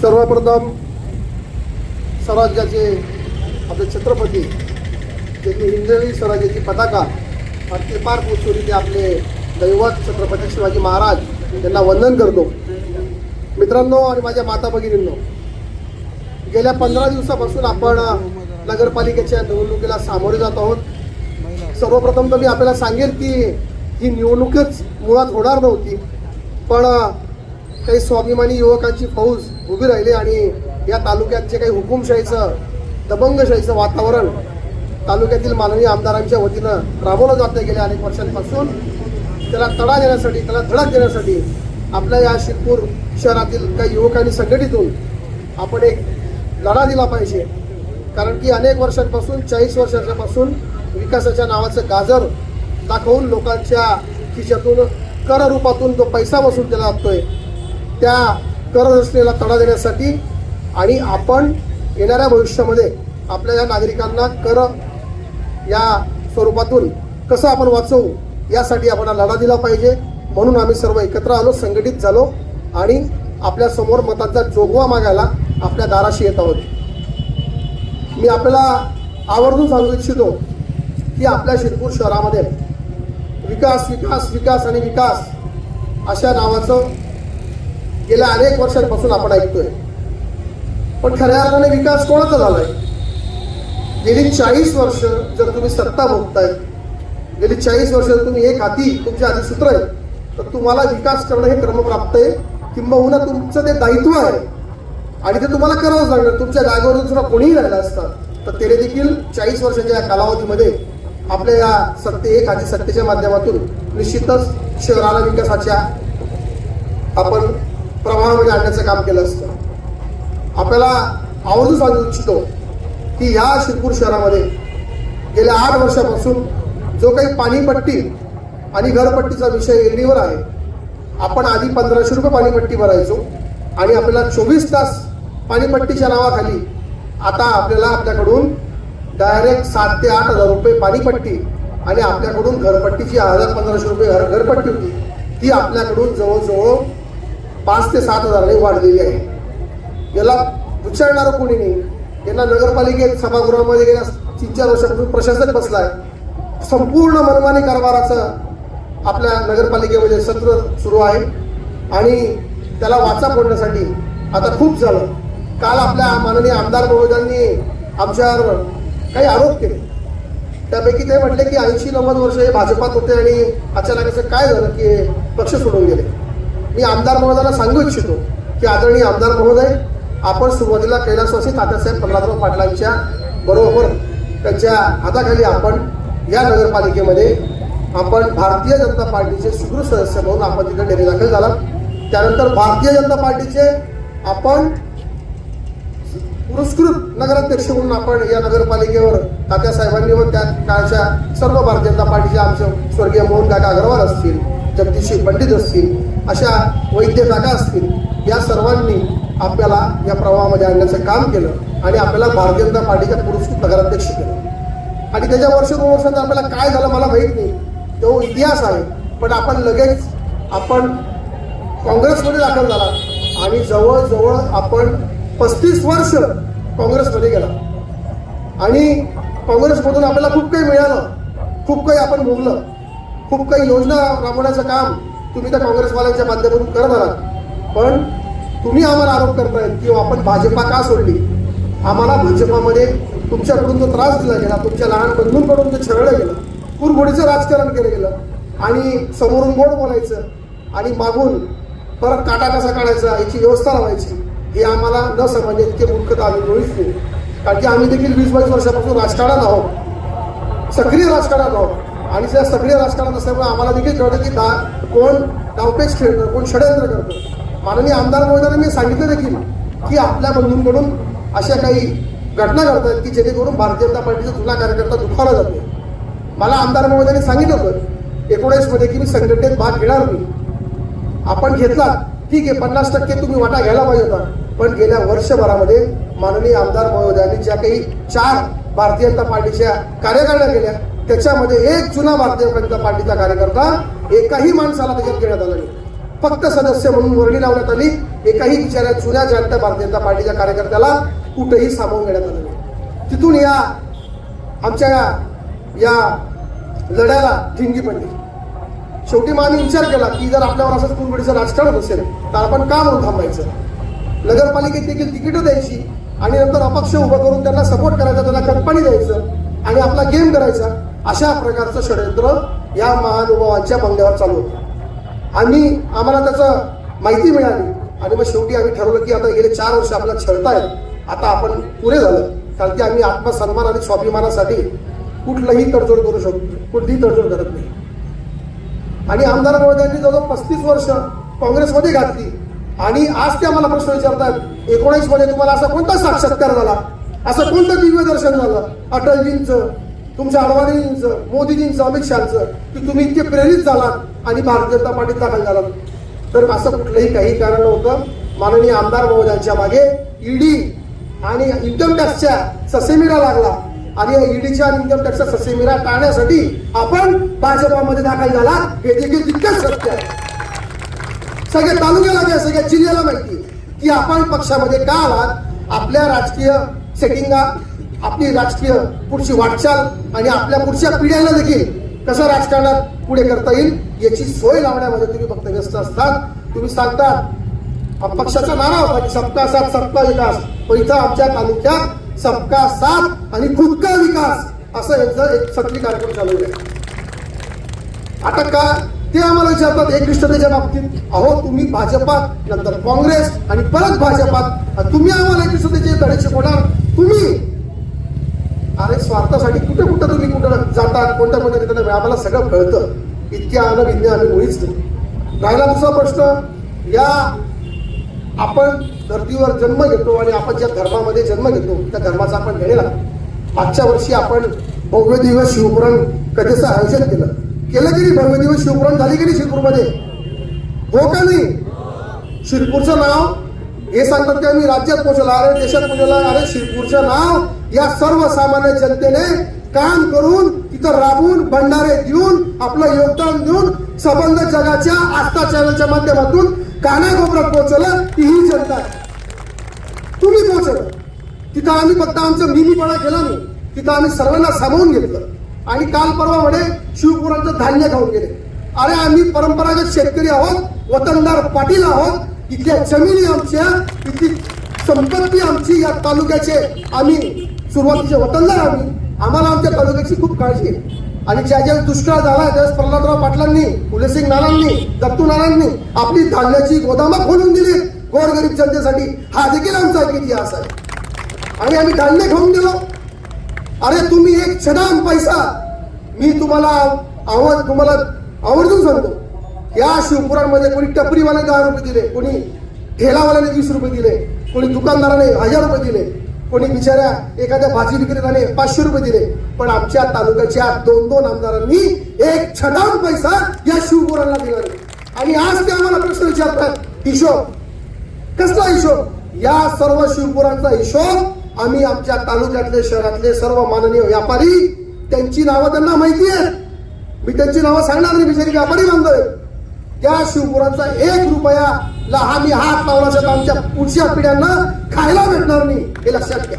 सर्वप्रथम स्वराज्याचे आपले छत्रपती ज्यांनी हिंदवी स्वराज्याची पताका भारतीय पार पोचवली ते आपले दैवत छत्रपती शिवाजी महाराज यांना वंदन करतो. मित्रांनो आणि माझ्या माता भगिनींनो गेल्या पंधरा दिवसापासून आपण नगरपालिकेच्या निवडणुकीला सामोरे जात आहोत. सर्वप्रथम तर मी आपल्याला सांगेल की ही निवडणूकच मुळात होणार नव्हती पण काही स्वाभिमानी युवकांची फौज उभी राहिली आणि या तालुक्यात जे काही हुकुमशाहीचं दबंगशाहीचं वातावरण तालुक्यातील माननीय आमदारांच्या वतीनं राबवलं जातं गेल्या अनेक वर्षांपासून. त्याला तडा देण्यासाठी त्याला धडक देण्यासाठी आपल्या या शिरपूर शहरातील काही युवकांनी संघटित होऊन आपण एक लढा दिला पाहिजे. कारण की अनेक वर्षांपासून चाळीस वर्षाच्यापासून विकासाच्या नावाचं गाजर दाखवून लोकांच्या खिशातून कर रूपातून जो पैसा वसूल केला जातोय त्या कर असलेला तडा देण्यासाठी आणि आपण येणाऱ्या भविष्यामध्ये आपल्या या नागरिकांना कर या स्वरूपातून कसं आपण वाचवू यासाठी आपण लढा दिला पाहिजे. म्हणून आम्ही सर्व एकत्र आलो संघटित झालो आणि आपल्यासमोर मतांचा जोगवा मागायला आपल्या दाराशी येत आहोत. मी आपल्याला आवर्जून सांगू इच्छितो की आपल्या शिरपूर शहरामध्ये विकास विकास विकास आणि विकास अशा नावाचं गेल्या अनेक वर्षांपासून आपण ऐकतोय. पण खऱ्या अर्थाने विकास कोणाचा झालाय? गेली चाळीस वर्ष जर तुम्ही सत्ता भोगताय गेली चाळीस वर्ष जर तुम्ही एक हाती तुमच्या हाती सूत्र आहे तर तुम्हाला विकास करणं हे क्रमप्राप्त आहे. किंबहुना तुमचं ते दायित्व आहे. आणि ते तुम्हाला करावंच लागणार. तुमच्या जागेवर दुसरा कोणीही राहिलं असतं तर त्याने देखील चाळीस वर्षाच्या या कालावधीमध्ये आपल्या या सत्ते एक हाती सत्तेच्या माध्यमातून निश्चितच शहराला विकासाच्या आपण प्रवाहामध्ये आणण्याचं काम केलं असतं. आपल्याला आवर्जून सांगू इच्छितो की या शिरपूर शहरामध्ये गेल्या आठ वर्षापासून जो काही पाणीपट्टी आणि घरपट्टीचा विषय एलडीवर आहे आपण आधी पंधराशे रुपये पाणीपट्टी भरायचो आणि आपल्याला चोवीस तास पाणीपट्टीच्या नावाखाली आता आपल्याला आपल्याकडून डायरेक्ट सात ते आठ हजार रुपये पाणीपट्टी आणि आपल्याकडून घरपट्टीची हजार पंधराशे रुपये घर घरपट्टी होती ती आपल्याकडून जवळजवळ पाच ते सात हजारांनी वाढलेली आहे. याला विचारणारं कोणी नाही. यांना नगरपालिकेत सभागृहामध्ये गेल्या तीन चार वर्षापूर्वी प्रशासन बसलाय. संपूर्ण मनमानी कारभाराचं आपल्या नगरपालिकेमध्ये सत्र सुरू आहे. आणि त्याला वाचा फोडण्यासाठी आता खूप झालं. काल आपल्या माननीय आमदार महोदयांनी आमच्यावर काही आरोप केले. त्यापैकी ते म्हटले की ऐंशी नव्वद वर्ष हे भाजपात होते आणि अचानक असं काय झालं की पक्ष सोडून गेले. मी आमदार महोदयाला सांगू इच्छितो की आदरणीय आमदार महोदय आपण सुरुवातीला कैलासवासी तात्यासाहेब प्रल्हादराव पाटलांच्या बरोबर त्यांच्या हाताखाली आपण या नगरपालिकेमध्ये आपण भारतीय जनता पार्टीचे सुदृढ सदस्य म्हणून आपण तिथे डेरे दाखल झाला. त्यानंतर भारतीय जनता पार्टीचे आपण पुरस्कृत नगराध्यक्ष म्हणून आपण या नगरपालिकेवर तात्यासाहेबांनी व त्या काळच्या सर्व भारतीय जनता पार्टीचे आमचे स्वर्गीय मोहन काका अग्रवाल असतील जगदीशी पंडित असतील अशा वैद्य काका असतील या सर्वांनी आपल्याला या प्रवाहामध्ये आणण्याचं काम केलं आणि आपल्याला भारतीय जनता पार्टीच्या पुरस्कृत नगराध्यक्ष केलं. आणि त्याच्या वर्ष दोन वर्षात आपल्याला काय झालं मला माहीत नाही. तो इतिहास आहे. पण आपण लगेच आपण काँग्रेसमध्ये दाखल झाला आणि जवळजवळ आपण पस्तीस वर्ष काँग्रेसमध्ये गेला. आणि काँग्रेसमधून आपल्याला खूप काही मिळालं. खूप काही आपण भोगलं. खूप काही योजना राबवण्याचं काम तुम्ही त्या काँग्रेसवाल्यांच्या माध्यमातून करत आहात पण तुम्ही आम्हाला आरोप करतायत की हो, आपण भाजपा का सोडली? आम्हाला भाजपामध्ये तुमच्याकडून जो त्रास दिला गेला तुमच्या लहान बंधूंकडून ते छळलं गेलं कुरघोडीचं राजकारण केलं गेलं आणि समोरून गोड बोलायचं आणि मागून परत काटा कसा काढायचा याची व्यवस्था लावायची हे आम्हाला न समजणे इतके मूर्खता आम्ही मुळीच नाही कारण की आम्ही देखील वीस बावीस वर्षापासून राजकारणात आहोत. सक्रिय राजकारणात आहोत. आणि त्या सगळे राजकारण असल्यामुळे आम्हाला देखील कळतं की दा कोण डावपेच खेळतं कोण षडयंत्र करतं. माननीय आमदार महोदयांनी मी सांगितलं देखील की आपल्या बंधूंकडून अशा काही घटना घडतात की जेणेकरून भारतीय जनता पार्टीचा जुना कार्यकर्ता दुखावला जातो मला आमदार महोदयांनी सांगितलं होतं एकोणीसमध्ये की मी संघटनेत भाग घेणार नाही. आपण घेतला ठीक आहे पन्नास टक्के तुम्ही वाटा घ्यायला पाहिजे होता. पण गेल्या वर्षभरामध्ये माननीय आमदार महोदयांनी ज्या काही चार भारतीय जनता पार्टीच्या कार्यकारिण्या केल्या त्याच्यामध्ये एक जुना भारतीय जनता पार्टीचा कार्यकर्ता एकाही माणसाला त्याच्यात घेण्यात आला नाही. फक्त सदस्य म्हणून वर्णी लावण्यात आली. एकाही बिचाऱ्या जुन्या जनता भारतीय जनता पार्टीच्या कार्यकर्त्याला कुठेही सामावून घेण्यात आलं नाही. तिथून या आमच्या या लढ्याला ठिणगी पडली. शेवटी मग आम्ही विचार केला की जर आपल्यावर असंच कुरबडीचं राजकारण असेल तर आपण का म्हणून थांबायचं? नगरपालिकेत देखील तिकीटं द्यायची आणि नंतर अपक्ष उभं करून त्यांना सपोर्ट करायचा त्यांना कंपनी द्यायचं आणि आपला गेम करायचा. अशा प्रकारचं षडयंत्र या महानुभावांच्या बंगल्यावर चालू होतं. आम्ही आम्हाला त्याचं माहिती मिळाली. आणि मग शेवटी आम्ही ठरवलं की आता गेले चार वर्ष आपल्याला छळतायत. आता आपण पुरे झालं. कारण की आम्ही आत्मसन्मान आणि स्वाभिमानासाठी कुठलंही तडजोड करू शकतो कुठलीही तडजोड करत नाही. आणि आमदार महोदयांनी जवळजवळ पस्तीस वर्ष काँग्रेसमध्ये घातली. आणि आज ते आम्हाला प्रश्न विचारतात एकोणीसमध्ये तुम्हाला असा कोणता साक्षात्कार झाला? असं कोणतं दिव्य दर्शन झालं अटलजींचं तुमच्या अडवाणींचं मोदीजींचं अमित शहाचं की तुम्ही इतके प्रेरित झालात आणि भारतीय जनता पार्टीत दाखल झालात. तर असं कुठलंही काही कारण नव्हतं. माननीय आमदार महोदयांच्या मागे ईडी आणि इन्कम टॅक्सच्या ससेमिरा लागला. आणि या ईडीच्या आणि इन्कम टॅक्सचा ससेमिरा टाळण्यासाठी आपण भाजपामध्ये दाखल झाला हे देखील तितकंच सत्य आहे. सगळ्या तालुक्याला काय सगळ्या जिल्ह्याला माहिती की आपण पक्षामध्ये का आलात आपल्या राजकीय सेटिंगा आपली राजकीय पुढची वाटचाल आणि आपल्या पुढच्या पिढ्यांना देखील कसं राजकारणात पुढे करता येईल याची सोय लावण्यामध्ये तुम्ही फक्त व्यस्त असतात. तुम्ही सांगतात पक्षाचा नारा होता की सबका साथ सबका विकास. पण इथं आमच्या तालुक्यात सबका साथ आणि खुदका विकास असं यांचं एक सक्रिय कार्यक्रम चालू आहे. आता का ते आम्हाला विचारतात एकनिष्ठतेच्या बाबतीत अहो तुम्ही भाजपात नंतर काँग्रेस आणि परत भाजपात तुम्ही आम्हाला एकनिष्ठतेचे धडे शिकवणार? तुम्ही अरे स्वार्थासाठी कुठे कुठं तुम्ही कुठं जातात कोणत्या कोणत्या ठिकाणी आम्हाला सगळं कळतं. इतक्या अनभिज्ञ आम्ही मुळीच नाही. राहिला दुसरा प्रश्न या आपण धर्तीवर जन्म घेतो आणि आपण ज्या धर्मामध्ये जन्म घेतो त्या धर्माचा आपण घेणेला. मागच्या वर्षी आपण भव्य दिवस शिवपुराण कथेचं आयोजन केलं. केलं की नाही? भव्य दिवस शिवपुराण झाली की नाही शिरपूरमध्ये? हो का नाही? शिरपूरचं नाव हे सांगतात की आम्ही राज्यात पोहोचला. अरे देशात पोहोचला. अरे शिरपूरचं नाव या सर्वसामान्य जनतेने काम करून तिथं राबून भंडारे देऊन आपलं योगदान देऊन संबंध जगाच्या आस्था चॅनलच्या माध्यमातून कानाकोपऱ्यात पोहोचवलं ती ही जनता आहे. तुम्ही पोहोचवलं. तिथं आम्ही फक्त आमचं मिनीपणा केला नाही. तिथं आम्ही सर्वांना सामावून घेतलं. आणि काल परवा म्हणे शिवपुरांचं धान्य खाऊन गेले. अरे आम्ही परंपरागत शेतकरी आहोत वतनदार पाटील आहोत. इथल्या जमिनी आमच्या इथली संपत्ती आमची या तालुक्याचे आम्ही सुरुवातीचे वतनदार आम्ही. आम्हाला आमच्या तालुक्याची खूप काळजी आहे. आणि ज्या ज्या दुष्काळ झाला त्यावेळेस प्रल्हादराव पाटलांनी फुलेसिंग नानांनी दत्तू नानांनी आपली धान्याची गोदामं खोलून दिली. गोरगरीब जनतेसाठी हा देखील आमचा एक इतिहास आहे. आणि आम्ही धान्य खाऊन गेलो. अरे तुम्ही एक छदाम पैसा. मी तुम्हाला आवड तुम्हाला आवर्जून सांगतो. या शिवपुरांमध्ये कोणी टपरीवाल्याने दहा रुपये दिले कोणी ठेलावाल्याने वीस रुपये दिले कोणी दुकानदाराने हजार रुपये दिले. कोणी बिचाऱ्या एखाद्या भाजी विक्रेत्याने पाचशे रुपये दिले पण आमच्या तालुक्याच्या दोन दोन आमदारांनी एक छदाम पैसा या शिवपुरांना दिला आणि आज ते आम्हाला प्रश्न विचारतात हिशोब कसला हिशोब? या सर्व शिवपुरांचा हिशोब आम्ही आमच्या तालुक्यातले शहरातले सर्व माननीय व्यापारी त्यांची नावं त्यांना माहिती आहेत. मी त्यांची नावं सांगणार नाही बिचारी व्यापारी बांधव त्या शिवपुरांचा एक रुपया आम्ही हात लावला आमच्या पुढच्या पिढ्यांना खायला भेटणार नाही हे लक्षात घ्या.